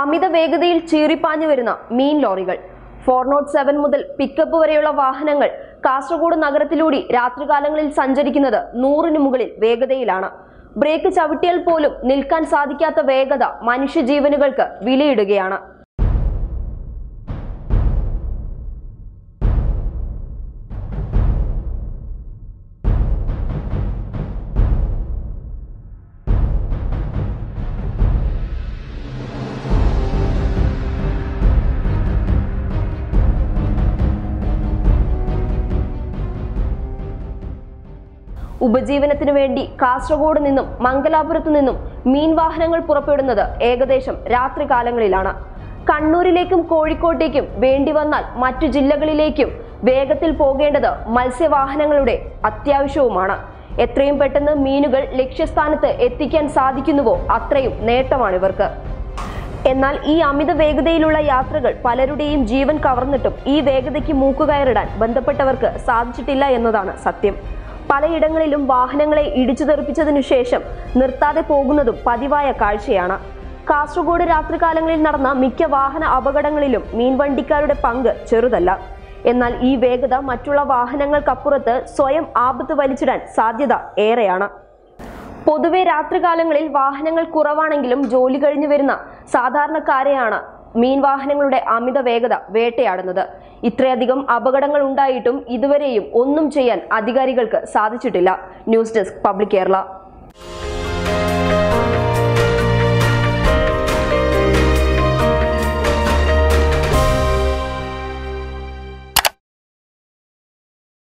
അമിത വേഗതയിൽ ചീറിപ്പാഞ്ഞു വരുന്ന മീൻ ലോറികൾ. ഫോർ നോട്ട് സെവൻ മുതൽ പിക്കപ്പ് വരെയുള്ള വാഹനങ്ങൾ കാസർഗോഡ് നഗരത്തിലൂടെ രാത്രികാലങ്ങളിൽ സഞ്ചരിക്കുന്നത് നൂറിനു മുകളിൽ വേഗതയിലാണ്. ബ്രേക്ക് ചവിട്ടിയാൽ പോലും നിൽക്കാൻ സാധിക്കാത്ത വേഗത മനുഷ്യജീവനുകൾക്ക് വിലയിടുകയാണ്. ഉപജീവനത്തിനു വേണ്ടി കാസർഗോഡ് നിന്നും മംഗലാപുരത്തു നിന്നും മീൻ വാഹനങ്ങൾ പുറപ്പെടുന്നത് ഏകദേശം രാത്രികാലങ്ങളിലാണ്. കണ്ണൂരിലേക്കും കോഴിക്കോട്ടേക്കും വേണ്ടി വന്നാൽ മറ്റു ജില്ലകളിലേക്കും വേഗത്തിൽ പോകേണ്ടത് മത്സ്യവാഹനങ്ങളുടെ അത്യാവശ്യവുമാണ്. എത്രയും പെട്ടെന്ന് മീനുകൾ ലക്ഷ്യസ്ഥാനത്ത് എത്തിക്കാൻ സാധിക്കുന്നുവോ അത്രയും നേട്ടമാണ് ഇവർക്ക്. എന്നാൽ ഈ അമിത വേഗതയിലുള്ള യാത്രകൾ പലരുടെയും ജീവൻ കവർന്നിട്ടും ഈ വേഗതയ്ക്ക് മൂക്കുകയറിടാൻ ബന്ധപ്പെട്ടവർക്ക് സാധിച്ചിട്ടില്ല എന്നതാണ് സത്യം. പലയിടങ്ങളിലും വാഹനങ്ങളെ ഇടിച്ചു തെറിപ്പിച്ചതിനു ശേഷം നിർത്താതെ പോകുന്നതും പതിവായ കാഴ്ചയാണ്. കാസർഗോഡ് രാത്രികാലങ്ങളിൽ നടന്ന മിക്ക വാഹന അപകടങ്ങളിലും മീൻവണ്ടിക്കാരുടെ പങ്ക് ചെറുതല്ല. എന്നാൽ ഈ വേഗത മറ്റുള്ള വാഹനങ്ങൾക്കപ്പുറത്ത് സ്വയം ആപത്ത് വലിച്ചിടാൻ സാധ്യത ഏറെയാണ്. പൊതുവെ രാത്രികാലങ്ങളിൽ വാഹനങ്ങൾ കുറവാണെങ്കിലും ജോലി കഴിഞ്ഞു വരുന്ന സാധാരണക്കാരെയാണ് മീൻവാഹനങ്ങളുടെ അമിത വേഗത വേട്ടയാടുന്നത്. ഇത്രയധികം അപകടങ്ങൾ ഉണ്ടായിട്ടും ഇതുവരെയും ഒന്നും ചെയ്യാൻ അധികാരികൾക്ക് സാധിച്ചിട്ടില്ല. News desk public Kerala.